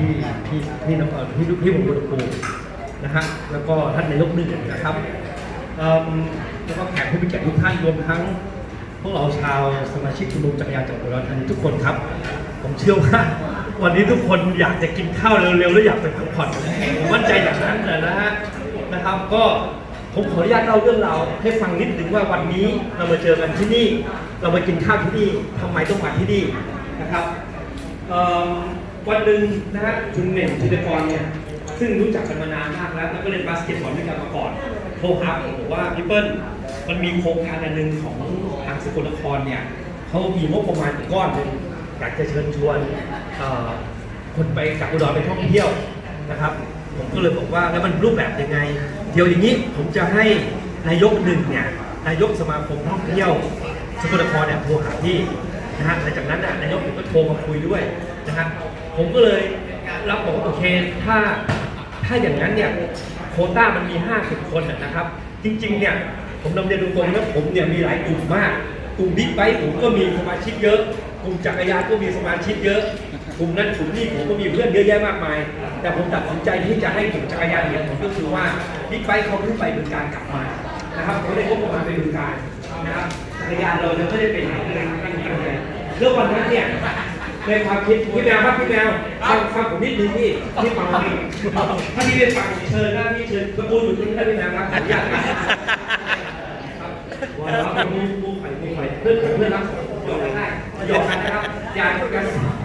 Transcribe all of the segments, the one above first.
ที่ที่ที่นครที่ที่ผมบุรพูนะฮะแล้วก็ท่านนายกหนึ่งนะครับแล้วก็แขกผู้มีเกียรติทุกท่านรวมทั้งพวกเราชาวสมาชิกชุมนุมจักรยานจังหวัดอุดรธานทุกคนครับ ผมเชื่อว่าวันนี้ทุกคนอยากจะกินข้าวเร็วๆแล้วอยากไปพักผ่อนผมมั่นใจอย่างนั้นเลยนะฮะนะครับก็ผมขออนุญาตเล่าเรื่องราวให้ฟังนิดนึงว่าวันนี้เรามาเจอกันที่นี่ เรามากินข้าวที่นี่ทำไมต้องมาที่นี่นะครับเอิ่ม วันหนึ่งนะฮะคุณเหน่งธินกรเนี่ยซึ่งรู้จักกันมานานมากแล้วแล้วก็เล่นบาสเกตบอลด้วยกันมาก่อนโทรหาผมบอกว่าพี่เปิ้ลมันมีโครงการอันหนึ่งของทางสกลนครเนี่ยเขามีงบประมาณก้อนหนึ่งอยากจะเชิญชวนคนไปจากอุดรไปท่องเที่ยวนะครับ ผมก็เลยบอกว่าแล้วมันรูปแบบยังไง เดี๋ยวอย่างนี้ผมจะให้นายกหนึ่งเนี่ยนายกสมาคมท่องเที่ยวสกลนครเนี่ยโทรหาพี่นะฮะหลังจากนั้นนะนายกผมก็โทรมาคุยด้วยนะฮะ ผมก็เลยรับบอกโอเคถ้าถ้าอย่างนั้นเนี่ยโคต้ามันมี 50 คนนะครับ จริงๆเนี่ยผมนำเรียนตรงๆนะผมเนี่ยมีหลายกลุ่มมาก กลุ่มบิ๊กไบค์ผมก็มีสมาชิกเยอะ กลุ่มจักรยานก็มีสมาชิกเยอะ กลุ่มนั้นกลุ่มนี้ผมก็มีเพื่อนเยอะแยะมากมาย แต่ผมตัดสินใจที่จะให้กลุ่มจักรยานเนี่ยผมก็คือว่าบิ๊กไบค์เขาเพิ่งไปบึงการกลับมานะครับเขาได้งบประมาณไปบึงการนะครับจักรยานเราจะไม่ได้ไปไหนเลยตั้งใจเลยเรื่องวันนั้นเนี่ย ในความคิดพี่แมวครับพี่แมวฟังฟังผมนิดนึงพี่พี่ฟังผมถ้าพี่ไม่ฟังเชิญนะพี่เชิญตะปูอยู่ตรงนี้ได้พี่แมวครับขออนุญาตครับว้าวมูมูไข่มูไข่เพื่อนเพื่อนรักยอมได้ยอมกันนะครับอย่าอย่า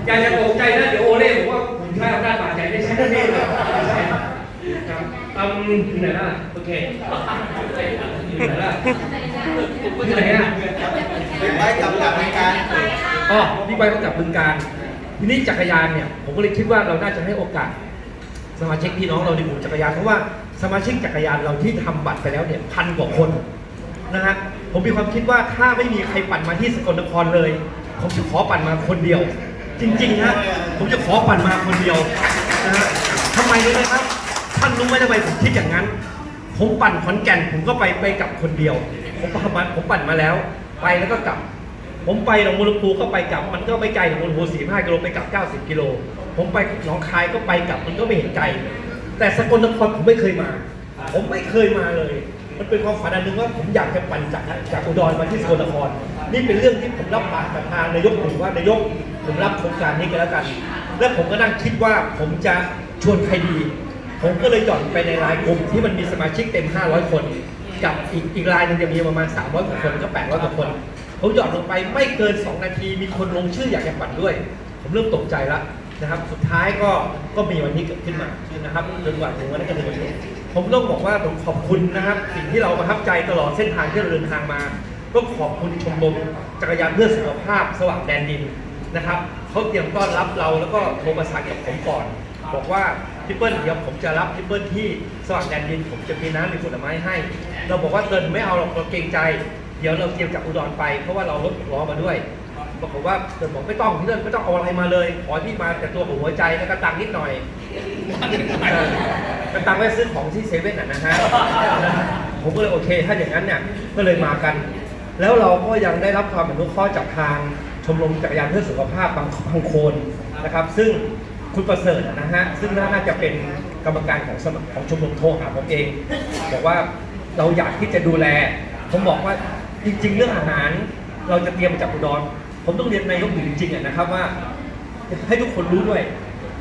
อย่าอย่าตกใจนะเดี๋ยวโอเล่บอกว่าผมใช้อำนาจบาดใจได้ใช้แน่เลยใช่ครับอืมที่ไหนล่ะโอเคที่ไหนล่ะที่ไหนอะเป็นไว้กับกับในการ อ๋อพี่ไปต้องจับบึงการทีนี้จักรยานเนี่ยผมก็เลยคิดว่าเราน่าจะให้โอกาส สมาชิกพี่น้องเราในกลุ่มจักรยานเพราะว่าสมาชิกจักรยานเราที่ทำบัตรไปแล้วเนี่ยพันกว่าคนนะฮะผมมีความคิดว่าถ้าไม่มีใครปั่นมาที่สกลนครเลย ผมจะขอปั่นมาคนเดียว จริงๆนะผมจะขอปั่นมาคนเดียวนะฮะทำไมรู้ไหมครับท่านรู้ไหมทำไมผมคิดอย่างนั้น ผมปั่นขอนแก่นผมก็ไปไปกลับคนเดียว ผมปั่นมาผมปั่นมาแล้ว ไปแล้วก็กลับ ผมไปหนองบัวลำพูก็ไปกลับ มันก็ไม่ไกลหนองบัวลำพูสี่ห้ากิโลไปกลับ 90กิโลผมไปหนองคายก็ไปกลับมันก็ไม่เห็นไกลแต่สกลนครผมไม่เคยมา ผมไม่เคยมาเลย มันเป็นความฝันอันหนึ่งว่าผมอยากจะปั่นจากจากอุดรมาที่สกลนคร นี่เป็นเรื่องที่ผมรับปากกับทางนายกผมว่านายกผมรับโครงการนี้กันแล้วกัน แล้วผมก็นั่งคิดว่าผมจะชวนใครดี ผมก็เลยหย่อนไปในรายกลุ่มที่มันมีสมาชิกเต็ม 500 คน กับอีกอีกรายนึงจะมีประมาณ 300กว่าคนก็800กว่าคน ผมหย่อนลงไปไม่เกิน 2 นาที มีคนลงชื่ออยากจะปั่นด้วย ผมเริ่มตกใจแล้วนะครับ สุดท้ายก็ก็มีวันนี้เกิดขึ้นมานะครับจนกว่าถึงวันนั้นก็ถึงวันนี้ผมต้องบอกว่าผมขอบคุณนะครับ สิ่งที่เราประทับใจตลอดเส้นทางที่เราเดินทางมา ก็ขอบคุณชมรมจักรยานเพื่อสุขภาพสว่างแดนดินนะครับเขาเตรียมต้อนรับเราแล้วก็โทรประสานกับผมก่อน บอกว่าพี่เปิ้ลเดี๋ยวผมจะรับพี่เปิ้ลที่สว่างแดนดิน ผมจะมีน้ำมีผลไม้ให้ เราบอกว่าเตินไม่เอาหรอกเราเกรงใจ เดี๋ยวเราเตรียมจากอุดรไปเพราะว่าเรารถล้อมาด้วยบอกว่าเตินบอกไม่ต้องพี่เติ้ลไม่ต้องเอาอะไรมาเลย ขอที่มาแต่ตัวของหัวใจแล้วก็ตังนิดหน่อยเป็นตังไว้ซื้อของที่เซเว่นอะนะฮะผมก็เลยโอเค ถ้าอย่างนั้นเนี่ยก็เลยมากัน แล้วเราก็ยังได้รับความอนุเคราะห์จากทางชมรมจักรยานเพื่อสุขภาพบางบางโคนนะครับ ซึ่งคุณประเสริฐนะฮะซึ่งน่าจะเป็นกรรมการของของชมรมโทรหาผมเอง บอกว่าเราอยากที่จะดูแล ผมบอกว่า จริง ๆ เรื่องอาหารเราจะเตรียมมาจากอุดร ผมต้องเรียนนายกอยู่จริงๆนะครับว่า ให้ทุกคนรู้ด้วย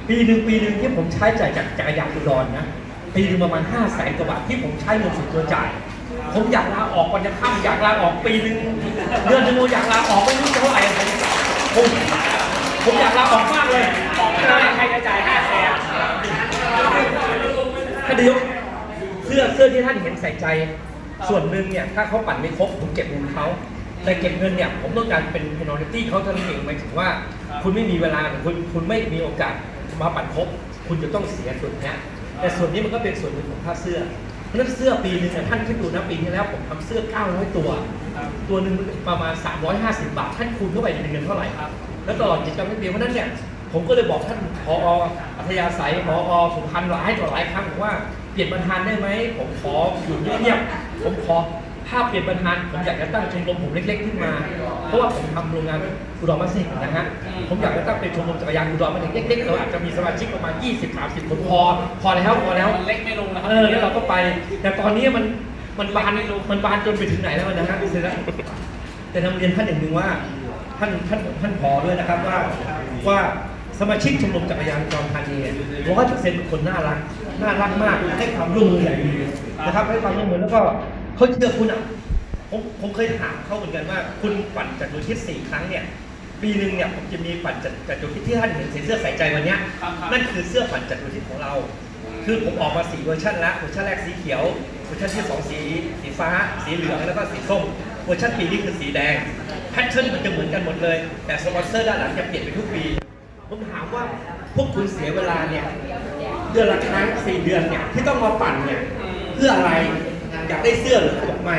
ปีหนึ่งปีหนึ่งที่ผมใช้จ่ายจากจักรยานอุดรนะปีหนึ่งประมาณ5้าแสนกว่าบาทที่ผมใช้เงินส่วนตัวจ่าย ผมอยากลาออกวันจะข้ามอยากลาออกปีหนึ่งเดือนหนึงอยากลาออกไม่รู้เท่าไหร่ผมผมอยากลาออกมากเลยใครจะจ่ายห้าแสนท่านนายกเสื้อเสื้อที่ท่านเห็นใส่ใจ ส่วนหนึ่งเนี่ยถ้าเขาปั่นไม่ครบผมเก็บเงินเขาแต่เก็บเงินเนี่ยผมต้องการเป็น penalty เขาเท่านั้นเองหมายถึงว่า คุณไม่มีเวลาหรือคุณคุณไม่มีโอกาสมาปั่นครบ คุณจะต้องเสียส่วนเนี้ยแต่ส่วนนี้มันก็เป็นส่วนหนึ่งของค่าเสื้อเพราะฉะนั้นเสื้อปีหนึ่งเนี่ยท่านคิดดูนะปีที่แล้วผมทำเสื้อ 900 ตัว ตัวหนึ่งประมาณ 350 บาท ท่านคูณเข้าไปเป็นเงินเท่าไหร่ครับ แล้วตลอดกิจกรรมทั้งปีเพราะฉะนั้นเนี่ยผมก็เลยบอกท่านพออัธยาศัยพอสุพรรณหลายต่อหลายครั้งบอกว่าเปลี่ยนประธานได้ไหมผมขออยู่เงียบๆ ผมขอถ้าเปลี่ยนประธานผมอยากจะตั้งชมรมผมเล็กๆขึ้นมา เพราะว่าผมทำโรงงานอุดรมาสิกนะฮะผมอยากจะตั้งเป็นชมรมจักรยานอุดรมาถึงเล็กๆเราอาจจะมีสมาชิกประมาณ 20-30 คนพอ พอแล้วพอแล้วมันเล็กไม่ลงแล้วครัเออแล้วเราก็ไป แต่ตอนนี้มันมันบานมันบานจนไปถึงไหนแล้วนะฮะเสร็จแล้วแต่นำเรียนท่านอย่างหนึ่งว่าท่านท่านท่านพอด้วยนะครับว่าว่าสมาชิกชมรมจักรยานจอมธานีร้อยเปอร์เซ็นต์เป็นคนน่ารัก น่ารักมากให้ความร่วมมืออย่างดีนะครับให้ความร่วมมือแล้วก็เขาเชื่อคุณอะผมผมเคยถามเขาเหมือนกันว่า คุณปั่นจักรยานทิศสี่ครั้งเนี่ยปีหนึ่งเนี่ยผมจะมีปั่นจักรยานทิศที่ท่านเห็นใส่เสื้อใส่ใจวันเนี้ยนั่นคือเสื้อปั่นจักรยานทิศของเรา คือผมออกมาสี่เวอร์ชันแล้วเวอร์ชันแรกสีเขียวเวอร์ชันที่สองสีสีฟ้า สีเหลืองแล้วก็สีส้มเวอร์ชันปีนี้คือสีแดงแพทเทิร์นมันจะเหมือนกันหมดเลย แต่สปอนเซอร์ด้านหลังจะเปลี่ยนไปทุกปีผมถามว่าพวกคุณเสียเวลาเนี่ย เดือนละครั้งสี่เดือนเนี่ยที่ต้องมาปั่นเนี่ยเพื่ออะไรอยากได้เสื้อหรือเขาบอกไม่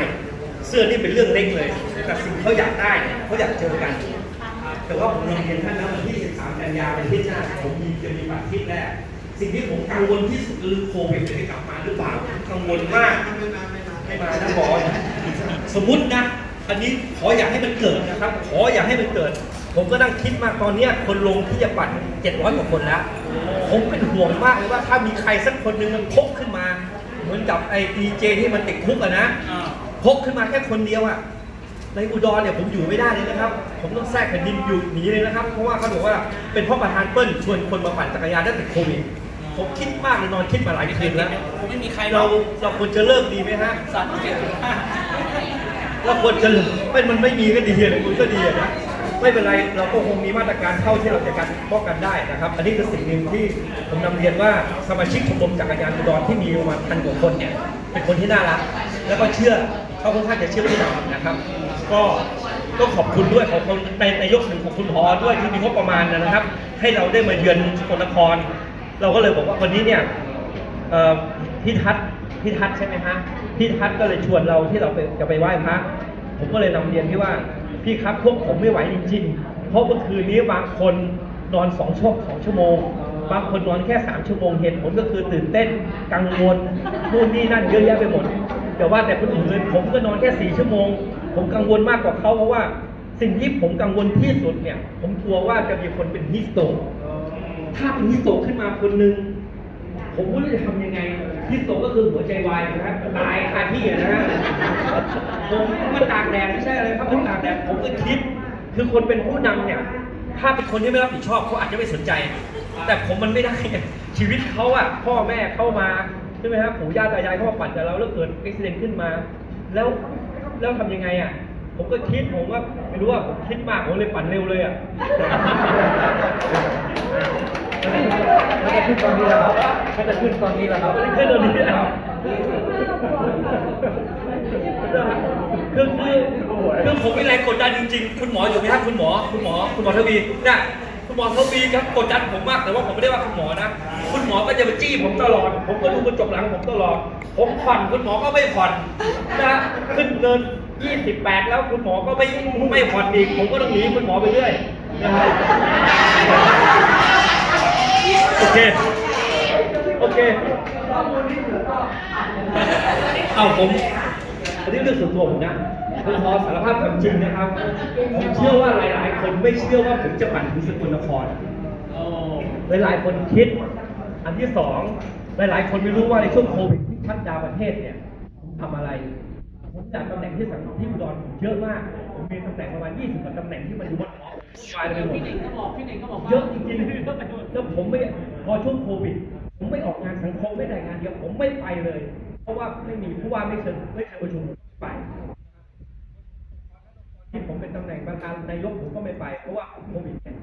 เสื้อนี่เป็นเรื่องเล็กเลย แต่สิ่งเขาอยากได้เนี่ยเขาอยากเจอกัน แต่ว่าผมเรียนท่านนะวันที่ 13 กันยาเป็นที่หน้าผมมีจะมีบัตรที่แรกสิ่งที่ผมกังวลที่สุดคือโควิดจะกลับมาหรือเปล่ากังวลมากให้มานะบอลสมมุตินะ อันนี้ขออยากให้มันเกิดนะครับ ขออยากให้มันเกิด ผมก็นั่งคิดมากตอนเนี้ยคนลงที่จะปั่น700กว่าคนแล้ว ผมเป็นห่วงมากเลยว่าถ้ามีใครสักคนหนึ่งมันพกขึ้นมา เหมือนกับไอ้ดีเจที่มันติดคุกอะนะอ่า พกขึ้นมาแค่คนเดียวอะในอุดรเนี่ยผมอยู่ไม่ได้เลยนะครับ ผมต้องแทรกแผ่นดินอยู่หนีเลยนะครับ เพราะว่าเขาบอกว่าเป็นเพ่อประธานเปิ้ลชวนคนมาปั่นจักรยานตั้งแต่โควิดผมคิดมากเลยนอนคิดมาหลายคืนแล้วผมไม่มีใครเราเราควรจะเลิกดีไหมฮะ สามเจ็ดจุดห้าเราควรจะไม่มันไม่มีก็ดีเลยคุณก็ดีอะนะ ไม่เป็นไรเราก็คงมีมาตรการเท่าที่เราจะกันป้องกันได้นะครับ อันนี้คือสิ่งหนึ่งที่ผมนำเรียนว่าสมาชิกชมรมจักรยานอุดรที่มีประมาณพันกว่าคนเนี่ยเป็นคนที่น่ารัก แล้วก็เชื่อเขาค่อนข้างจะเชื่อที่เรานะครับ ก็ก็ขอบคุณด้วยขอบคุณในในยกหนึ่งขอบคุณพอด้วยที่มีงบประมาณนะครับ ให้เราได้มาเยือนสกลนคร เราก็เลยบอกว่าวันนี้เนี่ยพี่ทัศพี่ทัศใช่ไหมฮะพี่ทัศก็เลยชวนเราที่เราไปจะไปไหว้พระผมก็เลยนำเรียนพี่ว่า พี่ครับพวกผมไม่ไหวจริง ๆ เพราะเมื่อคืนนี้บางคนนอนสองชั่วสองชั่วโมง บางคนนอนแค่สามชั่วโมงเหตุผลก็คือตื่นเต้นกังวลนู่นนี่นั่นเยอะแยะไปหมด แต่ว่าแต่คนอื่นเลยผมก็นอนแค่สี่ชั่วโมง ผมกังวลมากกว่าเขาเพราะว่าสิ่งที่ผมกังวลที่สุดเนี่ย ผมกลัวว่าจะมีคนเป็นฮิสโตถ้าเป็นฮิสโตขึ้นมาคนหนึ่ง ผมไม่รู้จะทำยังไงที่โตก็คือหัวใจวายนะครับตายคาที่อะนะฮะผมมันตากแดดไม่ใช่อะไรครับมันตากแดดผมก็คิด คือคนเป็นผู้นำเนี่ย ถ้าเป็นคนที่ไม่รับผิดชอบเขาอาจจะไม่สนใจ แต่ผมมันไม่ได้ชีวิตเขาอะพ่อแม่เข้ามาใช่ไหมครับปู่ย่าตายายเขามาปั่นกับเราแล้วเกิดอุบิเหตุขึ้นมา แล้วแล้วทำยังไงอะผมก็คิดผมว่าไม่รู้ว่าผมคิดมากผมเลยปั่นเร็วเลยอะมันจะ ขึ้นตอนนี้แล้วครับมันจะขึ้นตอนนี้แล้วครับขึ้นตอนนี้แล้วคือคือคือผมมีแรงกดดันจริงๆ คุณหมออยู่ไหมครับคุณหมอ คุณหมอ คุณหมอทวีเนี่ยคุณหมอทวีครับกดดันผมมากแต่ว่าผมไม่ได้ว่าคุณหมอนะ คุณหมอก็จะมาจี้ผมตลอด ผมก็ดูกระจกหลังผมตลอด ผมผ่อนคุณหมอก็ไม่ผ่อนนะขึ้นเนิน28 แล้วคุณหมอก็ไม่ไม่ผ่อนอีก ผมก็ต้องหนีคุณหมอไปเรื่อยนะครับ เค โอเค เอาผมอันนี้เรื่องส่วนตัวผมนะผมขอสารภาพความจริงนะครับ ผมเชื่อว่าหลาย ๆ คนไม่เชื่อว่าผมจะปั่นถึงสกลนครโอ้หลาย ๆ คนคิด อันที่สองหลาย ๆ คนไม่รู้ว่าในช่วงโควิดที่ชัดดาวน์ประเทศเนี่ยผมทำอะไร ผมจากตำแหน่งที่สังที่อุดรผมเยอะมาก ผมมีตำแหน่งประมาณ 20กว่าตำแหน่งที่มันอยู่บนหอวายไปหมดพี่หนิงก็บอกพี่หนิงก็บอกว่าเยอะจริงๆแล้วผมไม่ พอช่วงโควิด ผมไม่ออกงานสังคมไม่ได้งานเดียวผมไม่ไปเลย เพราะว่าไม่มีผู้ว่าไม่เชิญไม่เชิญประชุมไป ที่ผมเป็นตำแหน่งประธานนายกผมก็ไม่ไป เพราะว่าโควิดเนี่ย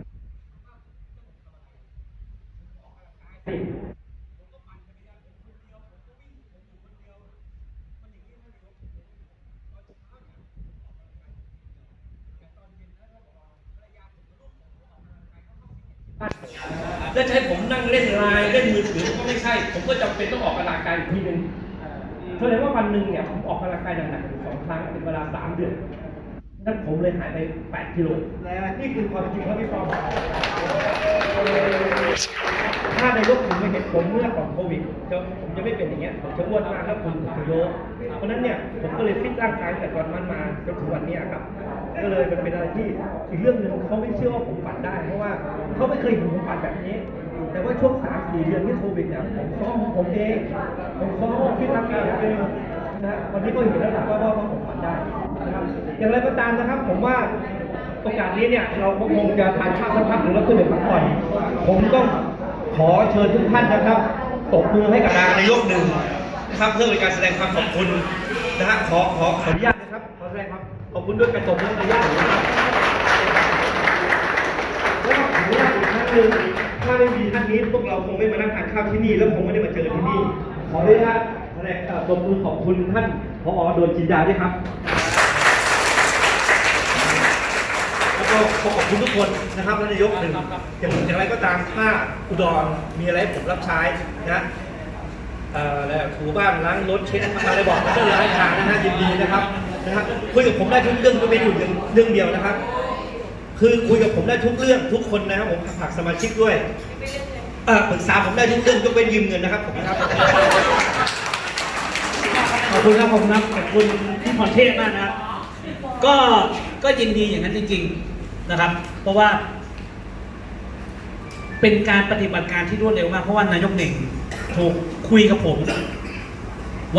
สิแล้วจะให้ผมนั่งเล่นไลน์เล่ นมือถือก็ไม่ใช่ ผมก็จำเป็นต้องออกกำลังกายอีกทีหนึ่งแสดงว่าวันหนึ่งเนี่ยผมออกกำลังกายหนักๆถึงสองครั้งเป็นเวลาสามเดือนนั่นผมเลยหายไป 8 กิโลนะนี่คือความจริงครับพี่ปอมถ้าในโลกคุณไม่เห็นผมเมื่อก่อนโควิดจะผมจะไม่เป็นอย่างเงี้ย ผมจะอ้วนมากแล้วคุณถึงโยเพราะนั้นเนี่ยผมก็เลยฟิตร่างกายแต่ตอนนั้นมาจนถึงวันเนี้ยครับ ก็เลยมันเป็นอะไรที่อีกเรื่องหนึ่งเขาไม่เชื่อว่าผมปั่นได้ เพราะว่าเขาไม่เคยเห็นผมปั่นแบบนี้ แต่ว่าช่วงสามสี่เดือนที่โควิดเนี่ยผมซ้อมของผมเองผมซ้อมฟิตร่างายผมเองนะวันนี้ก็เห็นแล้วแหละว่าว่าผมปั่นได้นะครับอย่างไรก็ตามนะครับผมว่าโอกาสนี้เนี่ยเราคงจะทานข้าวสักพักหนึ่งแล้วก็เดี๋ยวพักผ่อนผมต้องขอเชิญทุกท่านนะครับตบมือให้กับนายกหนึ่งนะครับเพื่อเป็นการแสดงความขอบคุณนะฮะขอขอขออนุญาตนะครับขอแสดงความขอบคุณด้วยการตบมือให้นายกหนึ่งนะครับแล้วก็ขออนุญาตอีกครั้งหนึ่ง ถ้าไม่มีท่านนี้พวกเราคงไม่มานั่งทานข้าวที่นี่ แล้วคงไม่ได้มาเจอที่นี่ ขออนุญาตแสดงเอ่อปรบมือขอบคุณท่านพอโดนจินดาด้วยครับแล้วก็ขอขอบคุณทุกคนนะครับและนายกหนึ่งอย่างอย่างไรก็ตามถ้าอุดรมีอะไรให้ผมรับใช้นะเอ่อแล้วถูบ้านล้างรถเช็ดอะไรบอกก็เลยให้ทางนะฮะยินดีนะครับนะครับคุยกับผมได้ทุกเรื่องก็เป็นอยู่เรื่องเดียวนะครับ คือคุยกับผมได้ทุกเรื่องทุกคนนะครับผมฝากสมาชิกด้วยเออปรึกษาผมได้ทุกเรื่องยกเว้นยืมเงินนะครับผมครับขอบคุณครับผมนะขอบคุณพี่พรเทพมากนะครับก็ก็ยินดีอย่างนั้นจริง ๆนะครับ เพราะว่า เป็นการปฏิบัติการที่รวดเร็วมากเพราะว่านายกเหน่งถูกคุยกับผม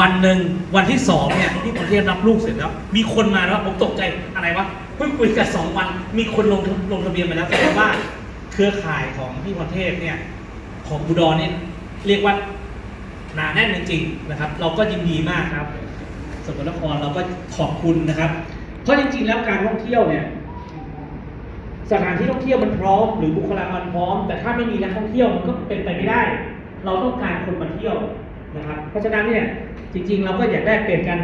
วันหนึ่งวันที่สองเนี่ยที่ผมเรียนรับลูกเสร็จแล้ว มีคนมาแล้วผมตกใจอะไรวะ พิ่งคุยกันสองวัน มีคนลงทะลงทะเบียนมาแล้วแสดงว่า เครือข่ายของพี่พรเทพเนี่ย ของอุดรเนี่ยเรียกว่าหนาแน่นจริงๆนะครับ เราก็ยินดีมากครับสกลนครเราก็ขอบคุณนะครับ เพราะจริง ๆ แล้วการท่องเที่ยวเนี่ย สถานที่ท่องเที่ยวมันพร้อม หรือบุคลากรพร้อม แต่ถ้าไม่มีนักท่องเที่ยวมันก็เป็นไปไม่ได้ เราต้องการคนมาเที่ยวนะครับ เพราะฉะนั้นเนี่ยจริง ๆ เราก็อยากได้เปลี่ยนกัน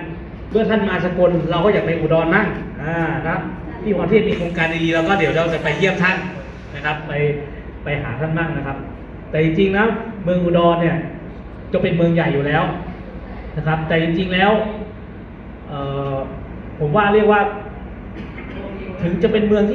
เมื่อท่านมาสกลเราก็อยากไปอุดรมั่งอ่านะ ที่พรเทพมีโครงการดีๆเราก็เดี๋ยวเราจะไปเยี่ยมท่านนะครับ ไปไปหาท่านบ้างนะครับ แต่จริงๆแล้วเมืองอุดรเนี่ยจะเป็นเมืองใหญ่อยู่แล้วนะครับ แต่จริงๆแล้วผมว่าเรียกว่า ถึงจะเป็นเมืองที่